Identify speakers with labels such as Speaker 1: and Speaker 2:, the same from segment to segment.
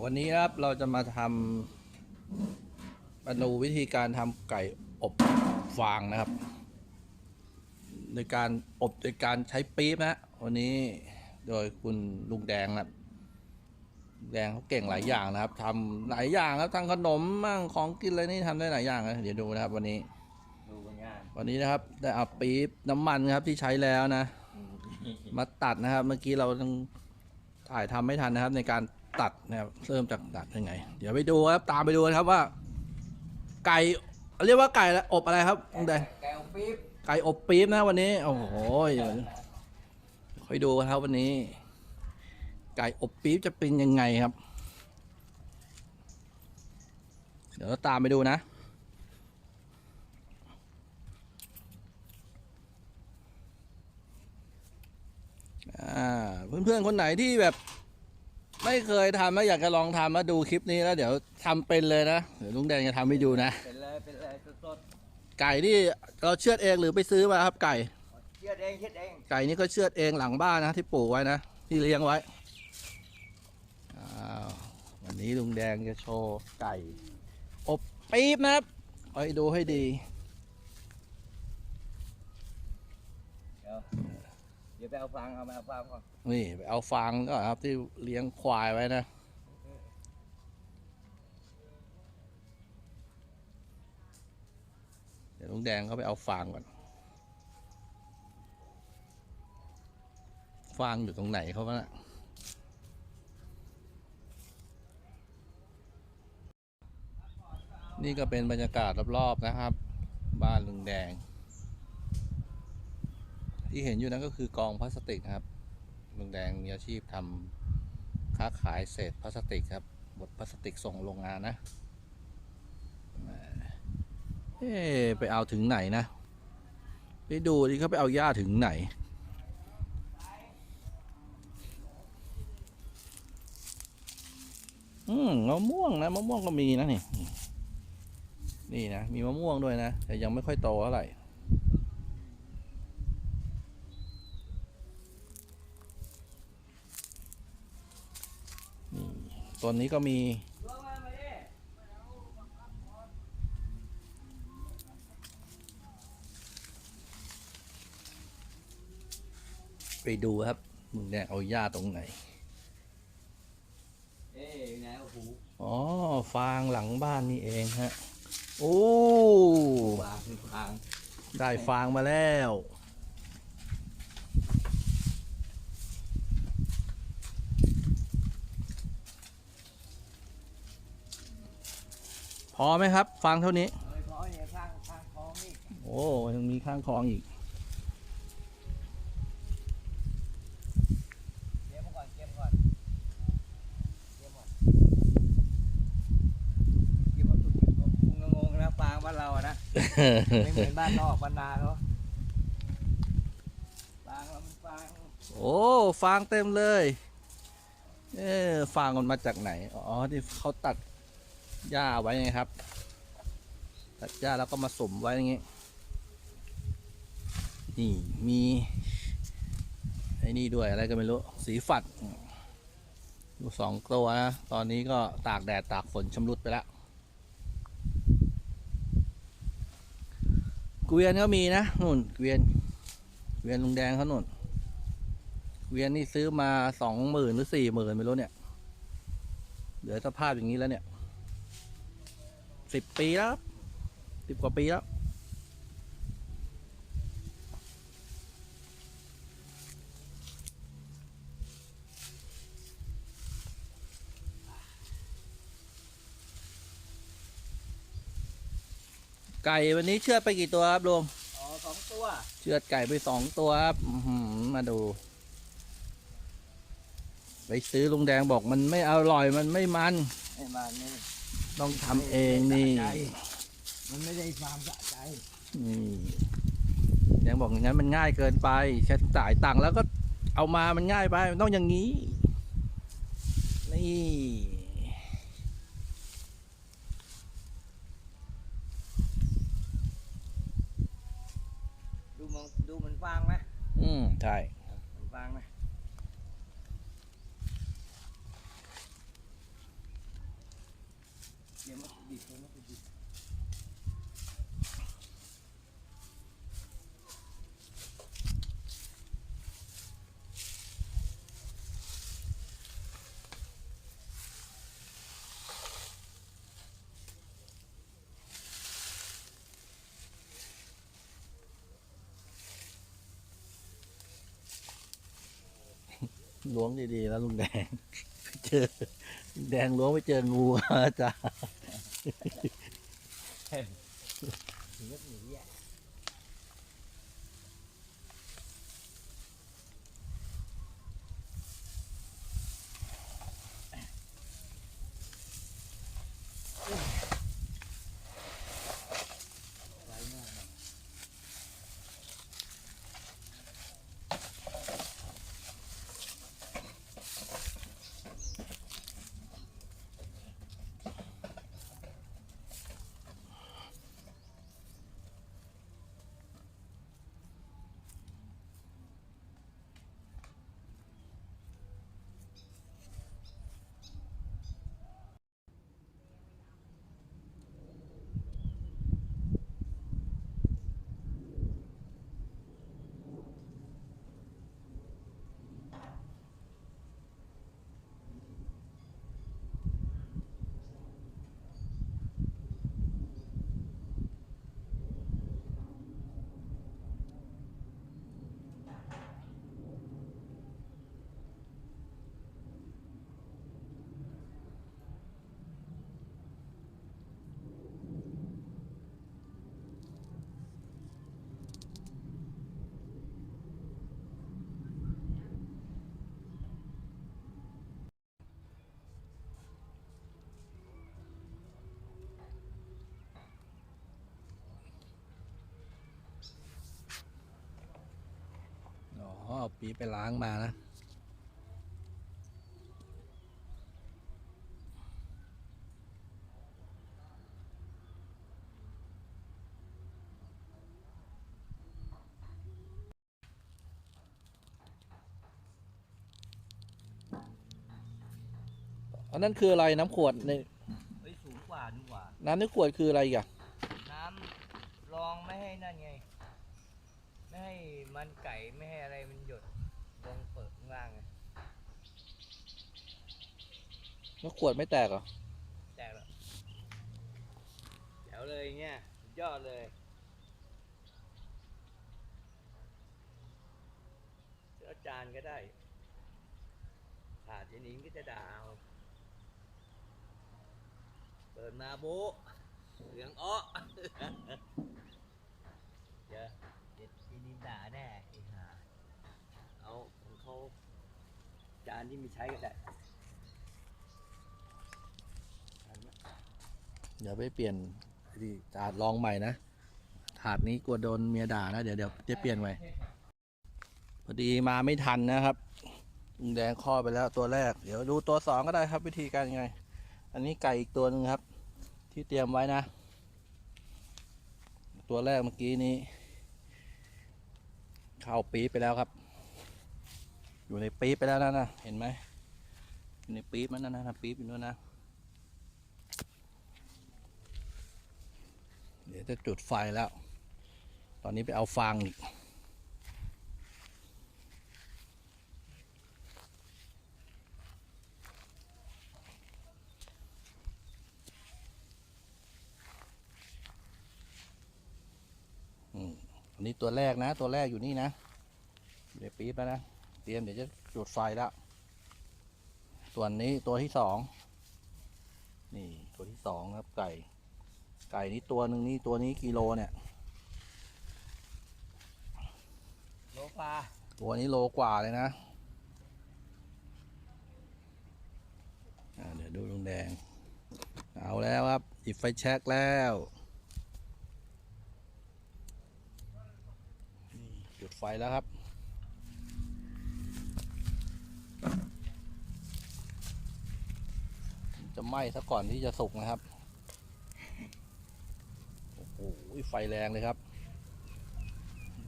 Speaker 1: ยววันนี้นะครับเราจะมาทำมาดูวิธีการทำไก่อบฟางนะครับ โดยการอบโดยการใช้ปี๊บนะฮะวันนี้โดยคุณลุงแดงนะครับลุงแดงเขาเก่งหลายอย่างนะครับทำหลายอย่างครับทั้งขนมมั่งของกินอะไรนี่ทำได้หลายอย่างนะเดี๋ยวดูนะครับ วันนี้
Speaker 2: ดูกันง่าย
Speaker 1: วันนี้นะครับ ได้เอาปี๊บน้ำมันครับที่ใช้แล้วนะ มาตัดนะครับ เมื่อกี้เราต้องถ่ายทำไม่ทันนะครับ ในการ ตัดนะครับเริ่มจากตัดยังไง เดี๋ยวไปดูครับตามไปดูนะครับว่า ไก่เรียกว่าไก่ละอบอะไรครับลุงแดง
Speaker 2: แก้วปี๊บ
Speaker 1: ไก่อบปี๊บนะวันนี้โอ้โหค่อยดูกันครับวันนี้ ไก่อบปี๊บจะเป็นยังไงครับ เดี๋ยวเราตามไปดูนะอ่าเพื่อนๆคนไหนที่แบบ ไม่เคยทำแล้วอยากจะลองทำมาดูคลิปนี้แล้วเดี๋ยวทำเป็นเลยนะเดี๋ยวลุงแดงจะทำให้ดูนะ
Speaker 2: เป็นเลยเป็นเลยสด
Speaker 1: ไก่ที่เราเชือดเองหรือไปซื้อมาครับไก่
Speaker 2: ๆเชือดเองเชือดเอง
Speaker 1: ไก่นี่ก็เชือดเองหลังบ้านนะที่ปลูกไว้นะที่เลี้ยงไว้อ้าววันนี้ลุงแดงจะโชว์ไก่อบปี๊บนะครับคอยดูให้ดี
Speaker 2: เดี๋ยว เดี๋ยวไปเอาฟางเอามาเอาฟางก่อน
Speaker 1: นี่ไปเอาฟางก็ครับที่เลี้ยงควายไว้นะเดี๋ยวลุงแดงเขาไปเอาฟางก่อน ฟางอยู่ตรงไหนเขาวะนะนี่ก็เป็นบรรยากาศรอบๆนะครับ บ้านลุงแดง ที่เห็นอยู่นั้นก็คือกองพลาสติกครับลุงแดงมีอาชีพทำค้าขายเศษพลาสติกครับบดพลาสติกส่งโรงงานนะเอ๊ไปเอาถึงไหนนะ ไปดูดิเขาไปเอาหญ้าถึงไหน อืมมะม่วงนะมะม่วงก็มีนะนี่ นี่นะ มีมะม่วงด้วยนะ แต่ยังไม่ค่อยโตเท่าไหร่ ต้นนี้ก็มี ไปดูครับมึงเนี่ยเอาหญ้าตรงไหน
Speaker 2: เอ๊ะไหนโอ้โห
Speaker 1: อ๋อ ฟางหลังบ้านนี่เองฮะ โอ้
Speaker 2: ฟางฟาง
Speaker 1: ได้ฟางมาแล้ว พอไหมครับฟางเท่านี้
Speaker 2: ไม่พอเนี่ยข้างข้างคลองนี่
Speaker 1: โอ้ยังมีข้างคลองอีก
Speaker 2: เก็บมก่อนเก็บก่อนเก็บก่อนเก็บมาตุกเก็บก็งงงๆนะฟางบ้านเราอะนะไม่เหมือนบ้านนอกบ้านนาเขาฟางเรามันฟาง
Speaker 1: โอ้ฟางเต็มเลย เอ๊ะฟางมันมาจากไหน อ๋อที่เขาตัด หญ้าไว้ไงครับ ตัดหญ้าแล้วก็มาสมไว้อย่างงี้ นี่มีไอ้นี่ด้วยอะไรก็ไม่รู้ สีฝัด อยู่สองตัวนะ ตอนนี้ก็ตากแดดตากฝนชำรุดไปแล้วเกวียนก็มีนะนู่นเกวียนเกวียนลุงแดงเขานู่นเวียนนี่ซื้อมาสองหมื่นหรือสี่หมื่นไม่รู้เนี่ย เหลือสภาพอย่างนี้แล้วเนี่ย สิบปีแล้วสิบกว่าปีแล้วไก่วันนี้เชือดไปกี่ตัวครับลุง
Speaker 2: อ๋อสองตัว
Speaker 1: เชือดไก่ไปสองตัวครับอื้อหือมาดู ไปซื้อลุงแดงบอกมันไม่อร่อยมันไม่มัน
Speaker 2: ไอ้บ้านนี่
Speaker 1: ต้องทำเองนี่
Speaker 2: มันไม่ได้ความสะใจ
Speaker 1: นี่แดงบอกอย่างนั้นมันง่ายเกินไปแค่จ่ายตังค์แล้วก็เอามามันง่ายไป มันต้องอย่างนี้ นี่
Speaker 2: ดูมันดูมันฟางไหม
Speaker 1: อืม ใช่
Speaker 2: มันฟางไหม
Speaker 1: ล้วงดีๆ แล้วลุงแดงไปเจอแดงล้วงไปเจองูอาจารย์ ปี๊บไปล้างมานะอันนั้นคืออะไรน้ำขวดใน
Speaker 2: เฮ้ยสูงกว่าดีกว่า
Speaker 1: น้ำในขวดคืออะไรอีกอะ
Speaker 2: น้ำรองไม่ให้นั่นไงไม่ ให้มันไก่ไม่ให้อะไรมันหยดลงเปิดข้างล่างไง
Speaker 1: แล้วขวดไม่แตกเหรอ
Speaker 2: แจกแล้วแจ๋วเลยเนี่ยสุดยอดเลยอาจารย์ก็ได้ขาดยายนิงก็จะด่าเอาเปิดมาโบะเหลืองอ้อเดี๋ยวเด็ดยายนิงด่าแน่ไอ้ห่าเอาของเขาจานที่มีใช้ก็ได้
Speaker 1: เดี๋ยวไปเปลี่ยนที่ถาดลองใหม่นะ ถาดนี้กลัวโดนเมียด่านะ เดี๋ยวเดี๋ยวจะเปลี่ยนใหม่พอดีมาไม่ทันนะครับลุงแดงข้อไปแล้วตัวแรก เดี๋ยวดูตัวสองก็ได้ครับ วิธีการยังไง อันนี้ไก่อีกตัวหนึ่งครับ ที่เตรียมไว้นะ ตัวแรกเมื่อกี้นี้ เข้าปี๊บไปแล้วครับ อยู่ในปี๊บไปแล้วนะนะเห็นไหมอยู่ในปี๊บมันนะนะปี๊บอยู่นู้นนะเดี๋ยวจะจุดไฟแล้ว ตอนนี้ไปเอาฟางอีก อืมอั นนี้ตัวแรกนะ ตัวแรกอยู่นี่นะอยู่ในปี๊บแล้วนะ เตรียมเดี๋ยวจะจุดไฟแล้ว ส่วนนี้ตัวที่สองนี่ตัวที่สองครับไก่ ไก่นี้ตัวหนึ่งนี่ตัวนี้กิโลเนี่ย
Speaker 2: โลปลา
Speaker 1: ตัวนี้โลกว่าเลยนะอ่าเดี๋ยวดูลุงแดง เอาแล้วครับหยิบไฟแช็กแล้วนี่จุด ไฟแล้วครับ จะไหม้ซะก่อนที่จะสุกนะครับ โอ้โหไฟแรงเลยครับ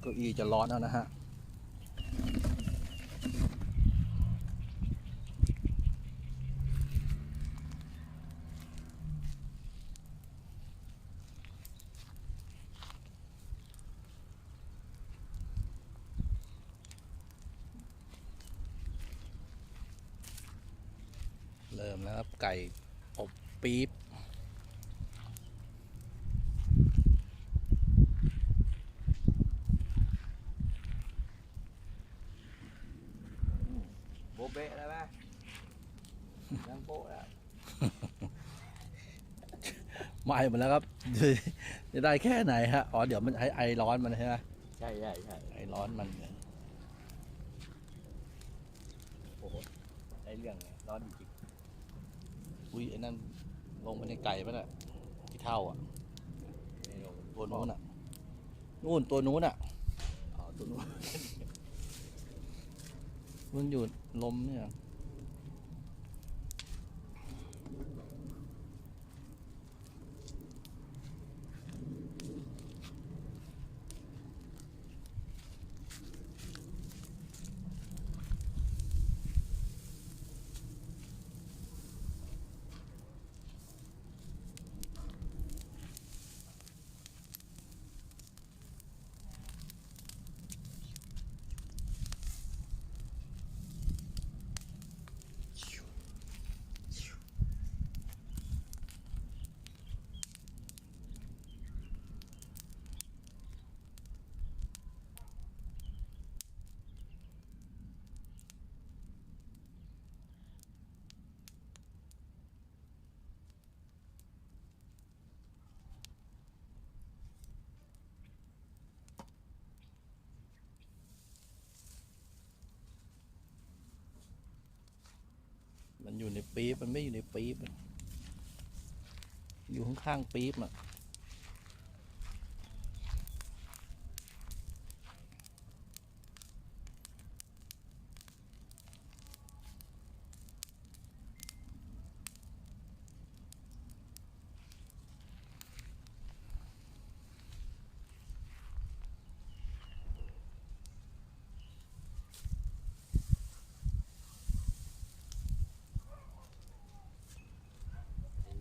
Speaker 1: เก้าอี้จะร้อนแล้วนะฮะ ริ่มแล้วครับไก่อบปี๊บ
Speaker 2: โบะเบะแล้วไหมยังโบะแล้ว
Speaker 1: ไหม้หมดแล้วครับ จะได้แค่ไหนฮะ อ๋อ เดี๋ยวมันไอไอร้อนมันใช่ไหม
Speaker 2: ใช่ใช่ใช่
Speaker 1: ไอร้อนมันเนี่ย
Speaker 2: โอ้โหได้เรื่องไงร้อนจริง
Speaker 1: อุ้ยไอ้นั่นลงไปในไก่ปะเนี่ยที่เท่าอะ
Speaker 2: ๆไม่ลง
Speaker 1: ตัวนู้นอะนู่นตัวนู้นอะ
Speaker 2: อ๋อตัวนู้น
Speaker 1: มันอยู่ลมเนี่ย อยู่ในปี๊บมันไม่อยู่ในปี๊บอยู่ข้างๆปี๊บอะ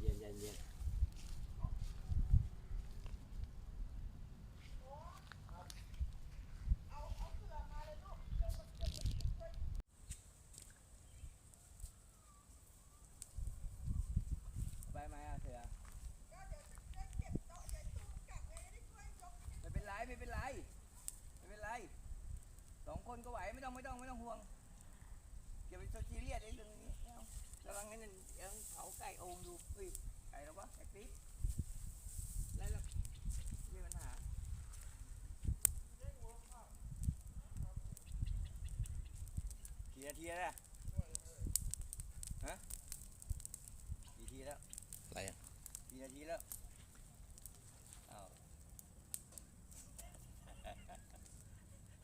Speaker 2: เย็นเย็นเย็นไปไหมอะเสือไม่เป็นไรไม่เป็นไรไม่เป็นไรสองคนก็ไหวไม่ต้องไม่ต้องไม่ต้องห่วงอย่าไปโซีเรียสไอ้เรื่องนี้ไม่เอากำลังนั่นยังเผาไก่โอ่งอยู่เฮ้ยไก่แล้ววะไก่ปิ๊บแล้วล่มีปัญหากี่นาทีแล้วเนี่ยฮะกี่ทีแล้ว
Speaker 1: อะไรอะ
Speaker 2: กี่นาทีแล้วอ้าว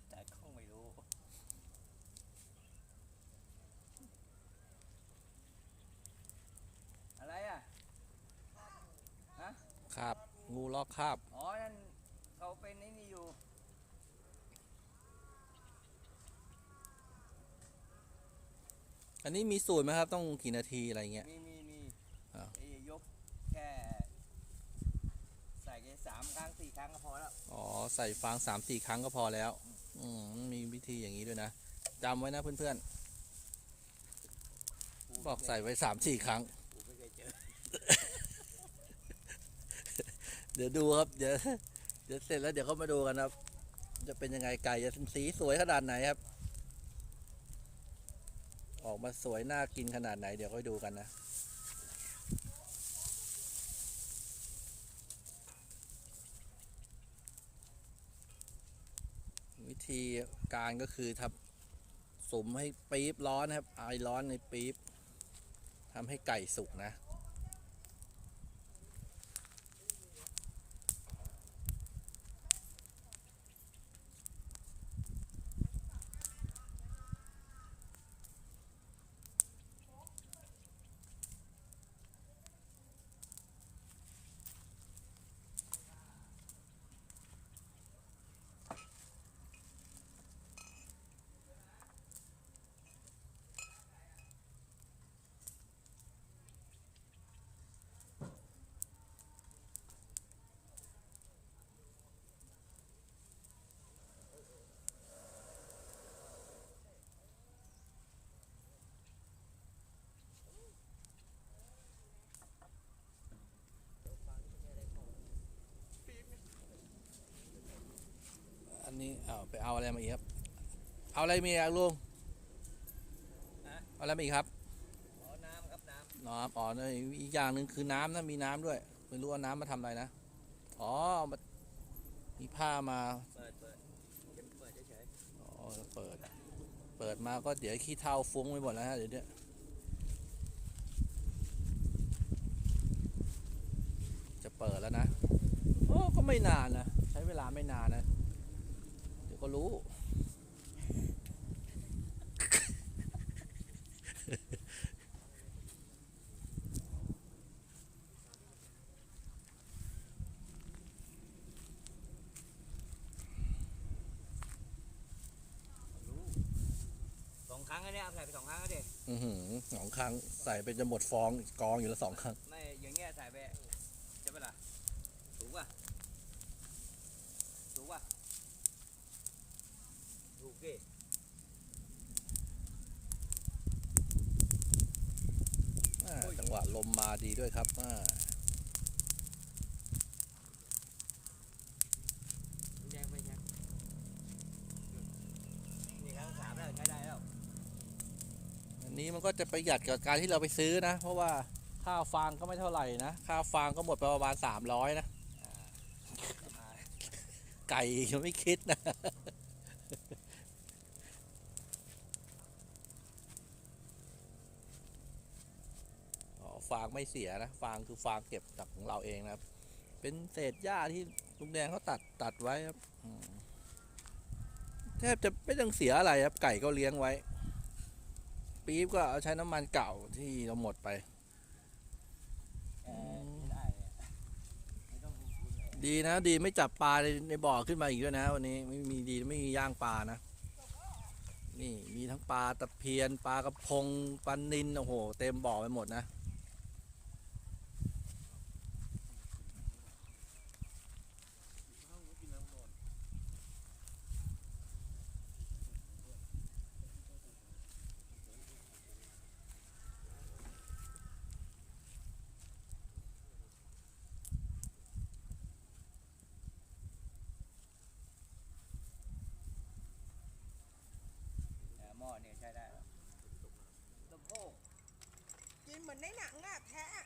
Speaker 2: แต่คงไม่รู้ อะไรอะ ฮะ
Speaker 1: คาบ งู ลอกคาบ
Speaker 2: อ๋อ นั่นเขาเป็นไอ้นี่อยู่
Speaker 1: อันนี้มีสูตรไหมครับ ต้องกี่นาทีอะไรเงี้ย
Speaker 2: มีมีมี
Speaker 1: อ้าว
Speaker 2: ไอ้ยกแค่ ใส่แค่สามครั้งสี่ครั้งก็พอแล้ว
Speaker 1: อ๋อ ใส่ฟางสามสี่ครั้งก็พอแล้ว อืมมีวิธีอย่างนี้ด้วยนะจำไว้นะเพื่อนๆ บอกใส่ไว้สามสี่ครั้ง
Speaker 2: กูไม่เคยเจอ
Speaker 1: เดี๋ยวดูครับ เดี๋ยวเดี๋ยวเสร็จแล้วเดี๋ยวเขามาดูกันครับ จะเป็นยังไงไก่จะสีสวยขนาดไหนครับ ออกมาสวยน่ากินขนาดไหน เดี๋ยวค่อยดูกันนะวิธีการก็คือทำสุมให้ปี๊บร้อนครับไอร้อนในปี๊บทำให้ไก่สุกนะาวไปเอาอะไรมาอีกครับ เอาอะไรมีอะลุง
Speaker 2: ฮะ
Speaker 1: เอาอะไรมาอีกครับ
Speaker 2: อ๋อน้ำครับน้ำ
Speaker 1: น้ำอ๋อนี่อีกอย่างหนึ่งคือน้ำนะมีน้ำด้วยไม่รู้ว่าน้ำมาทำอะไรนะอ๋อเอามามีผ้ามา
Speaker 2: เปิดเปิดจะเปิดเฉย
Speaker 1: อ๋อเปิด เปิดมาก็เดี๋ยวขี้เท่าฟุ้งไปหมดแล้วฮะเดี๋ยวเนี้ยจะเปิดแล้วนะโอ้ก็ไม่นานนะใช้เวลาไม่นานนะเดี๋ยว ก็รู้
Speaker 2: สองครั้งแล้วเนี่ยเอาใส่ไปสองครั้งแล้วดิ
Speaker 1: อือหือสองครั้งใส่ไปจะหมดฟองกองอยู่แล้วสองครั้ง
Speaker 2: ไม่อย่างเงี้ยใส่ไปใช่ปะล่ะถูกป่ะถูกป่ะ ถูกดิ
Speaker 1: อ่าจังหวะลมมาดีด้วยครับอ่า
Speaker 2: แยกไปแยกนี่ครั้งสามแล้วใช้ได้แล้ว
Speaker 1: อันนี้มันก็จะประหยัดกับการที่เราไปซื้อนะ เพราะว่าค่าฟางก็ไม่เท่าไหร่นะ ค่าฟางก็หมดไปประมาณ300นะ
Speaker 2: อ่า
Speaker 1: ไก่ยังไม่คิดนะ อ๋อฟาง ไม่เสียนะฟางคือฟางเก็บจากของเราเองนะครับ เป็นเศษหญ้าที่ลุงแดงเขาตัดตัดไว้ครับแทบจะไม่ต้องเสียอะไรครับ ไก่ก็เลี้ยงไว้ ปี๊บก็เอาใช้น้ำมันเก่าที่เราหมดไปดีนะ ดีไม่จับปลาในในบ่อขึ้นมาอีกด้วยนะ วันนี้ไม่มีดีไม่มีย่างปลานะนี่มีทั้งปลาตะเพียนปลากระพงปลานินโอ้โห เต็มบ่อไปหมดนะ
Speaker 2: เออหม้อเนี่ยใช้ได้แล้วสะโพก
Speaker 3: กินเหมือนในหนังอะแทะอะ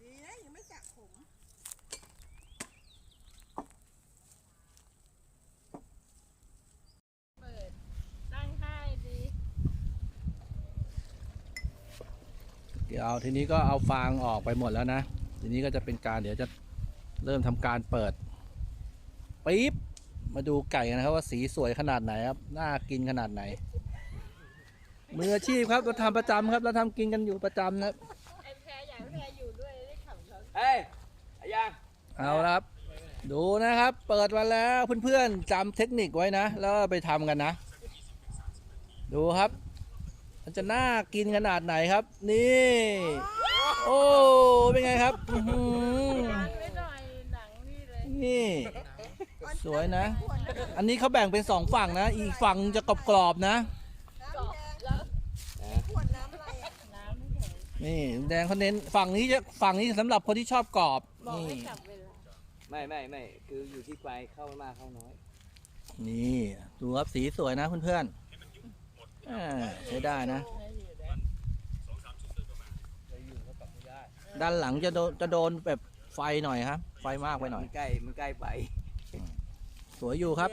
Speaker 3: ดีนะยังไม่จักผม
Speaker 4: เปิดตั้งค่ายดี
Speaker 1: เดี๋ยวทีนี้ก็เอาฟางออกไปหมดแล้วนะ ทีนี้ก็จะเป็นการเดี๋ยวจะเริ่มทำการเปิดปี๊บมาดูไก่กันนะครับว่าสีสวยขนาดไหนครับน่ากินขนาดไหน มืออาชีพครับเราทำประจำครับเราทำกินกันอยู่ประจำนะครับ
Speaker 4: ไอ้แพรอยากให้แพรอยู่ด้วยได้ขับเขา
Speaker 2: เฮ้ยอายัง
Speaker 1: เอาละครับ ดูนะครับ เปิดมาแล้วเพื่อนๆจำเทคนิคไว้นะ แล้วก็ไปทำกันนะ ดูครับ มันจะน่ากินขนาดไหนครับ นี่ โอ้เป็นไงครับอื้อหือ
Speaker 4: ตั้งไว้หน่อยหนังนี่เลย
Speaker 1: นี่ สวยนะ อันนี้เขาแบ่งเป็นสองฝั่งนะ อีกฝั่งจะกรอบๆนะ
Speaker 4: เกาะแล้ว
Speaker 3: ขวดน้ำอะไรอะ
Speaker 4: น้ำไม่แข็ง
Speaker 1: นี่แดงเขาเน้นฝั่งนี้จะฝั่งนี้สำหรับคนที่ชอบกรอบ
Speaker 4: บอก
Speaker 1: นี่
Speaker 4: ให้กลับเวลา
Speaker 2: ไม่ไม่ไม่คืออยู่ที่ไฟเข้ามากเข้าน้อย
Speaker 1: นี่ดูครับสีสวยนะเพื่อนๆ อ่าใช้ได้นะ
Speaker 4: ให้อยู่ได้
Speaker 2: จะอยู่ก็กลับไม่ได้
Speaker 1: ด้านหลังจะโดนจะโดนแบบไฟหน่อยครับ ไฟมากไปหน่อย
Speaker 2: มันใกล้มันใกล้ไป
Speaker 1: สวยอยู่ครับ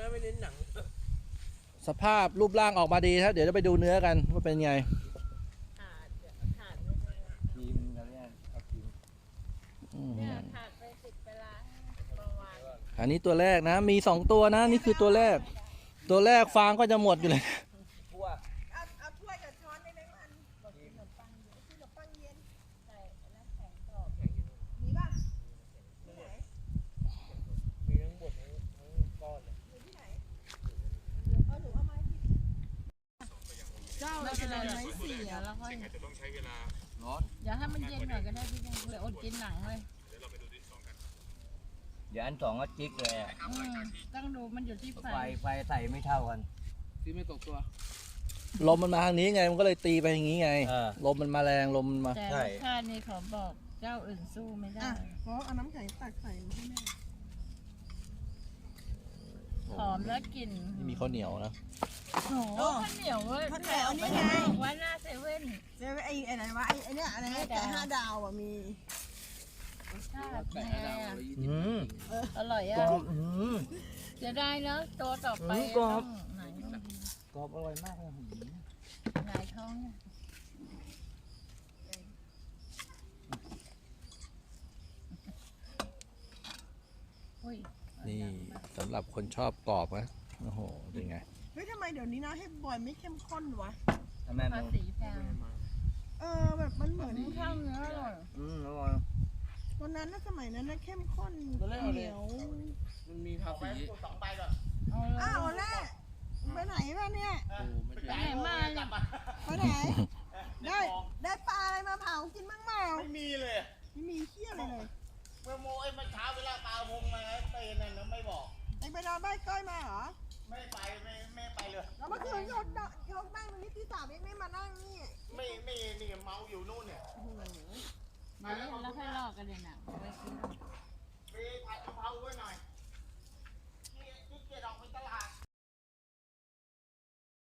Speaker 1: สภาพรูปร่างออกมาดีครับ เดี๋ยวจะไปดูเนื้อกันว่าเป็นไง
Speaker 4: ขาดเดี๋ยวขาดไม่ได้
Speaker 2: ทีมแล้วเนี่ยเอาทีม
Speaker 1: อื้อหื
Speaker 4: เนี่ย
Speaker 1: อ
Speaker 4: ขาดไปติดไปล้างประมาณ
Speaker 1: อันนี้ตัวแรกนะ มีสองตัวนะ นี่คือตัวแรก ตัวแรกฟางก็จะหมดอยู่เลย
Speaker 2: พวก
Speaker 3: เอาเอาถ้วยกับช้อนได้ไหมมันกินขนมปังเย็นกินขนมปังเย็น
Speaker 4: ใส่น้ำแข็งกรอบ
Speaker 3: มีป่ะที่ไหน
Speaker 2: มีทั้งหมดทั้งทั้งก้อนเลย
Speaker 3: อยู่ที่ไหนเอาหนูเอาไม้ที่
Speaker 4: ก็ไม่ เป็นไรไม่เสียแล้วค่อย
Speaker 2: ร้อน
Speaker 4: อย่าให้มันเย็นหน่อยก็ได้พี่ยังเลยอดกินหนังเลย
Speaker 2: เดี๋ยวอันสองก็จิกเลยอะ
Speaker 4: อืมต้องดูมันอยู่ที่ไฟ
Speaker 2: ไฟไฟใส่ไม่เท่ากัน
Speaker 1: สีไม่ตกตัวลมมันมาทางนี้ไง มันก็เลยตีไปอย่างนี้ไง
Speaker 2: เออ
Speaker 1: ลมมันมาแรง ลมมันมา
Speaker 4: แต่
Speaker 2: ใช่
Speaker 4: รสชาตินี่เขาบอกเจ้าอื่นสู้ไม่ได้
Speaker 3: อะเพราะเอาน้ำแข็งตักใส่มาให้แม่
Speaker 4: หอมแล้วกลิ่น
Speaker 1: นี่มีข้าวเหนียวนะ
Speaker 4: โอ้โหข้าวเหนียวเว้ย
Speaker 3: ข้าวเหนียวนี่
Speaker 4: ใคร
Speaker 3: ไง
Speaker 4: เอาปบอกว่าหน้าเซเว่น
Speaker 3: เจอไอ้ไอ้ไหนวะไอ้ไอ้เนี่ยอะไรนะไก่ห้าดาวอะมี
Speaker 4: รสชาติเป็นไงอะ
Speaker 2: อืม
Speaker 4: อร่อยอะ
Speaker 2: กรอบอืม
Speaker 4: จะได้เนอะตัวต่อไป
Speaker 2: อืมกรอบ
Speaker 4: ต้องไหนต้องดี
Speaker 2: กรอบอร่อยมากเลย
Speaker 4: หงายท้องเนี่ยอุ้ย
Speaker 1: นี่สำหรับคนชอบกรอบนะโอ้โหเป็นไง
Speaker 3: เฮ้ยทำไมเดี๋ยวนี้นะให้บอยไม่เข้มข้นวะ
Speaker 2: ทำไม
Speaker 4: ภาษีแพง
Speaker 3: เออแบบมันเหมือน
Speaker 4: ข้าวเนื้ออร่อย
Speaker 2: อืมอร่อย
Speaker 3: วันนั้นนะสมัยนั้นนะเข้มข้น
Speaker 1: ตอนแรกเอาเลย
Speaker 3: เหนียว
Speaker 1: มันมีภาษี
Speaker 4: เอาเลย
Speaker 3: อ้าวแน่ไปไหนวะเนี่ย
Speaker 4: ไปไหนมาเนี่ย
Speaker 3: ไปไหนได้ได้ปลาอะไรมาเผากินบ้างเปล่า
Speaker 5: ไม่มีเลย
Speaker 3: ไม่มีเที่ยอะไรเลย
Speaker 5: เมื่อโมไอ้เมื่อเช้าเวลาปลาวงมาเตนนั่นนะไม่บอก
Speaker 3: ไอ้ไปนอนบ้านก้อยมาเหรอ
Speaker 5: ไม่ไปไม่ไม่ไปเลย
Speaker 3: แล้วเมื่อคืนยกดยกนั่งตรงนี้ที่สามเองไม่มานั่งนี่
Speaker 5: ไม่ไม่นี่เมาอยู่นู่นเนี่ย
Speaker 4: มาเล่นแล้วค่อยลอกกันเลยนะเอาไว้กิน
Speaker 5: ไปผัดกะเพราไว้หน่อย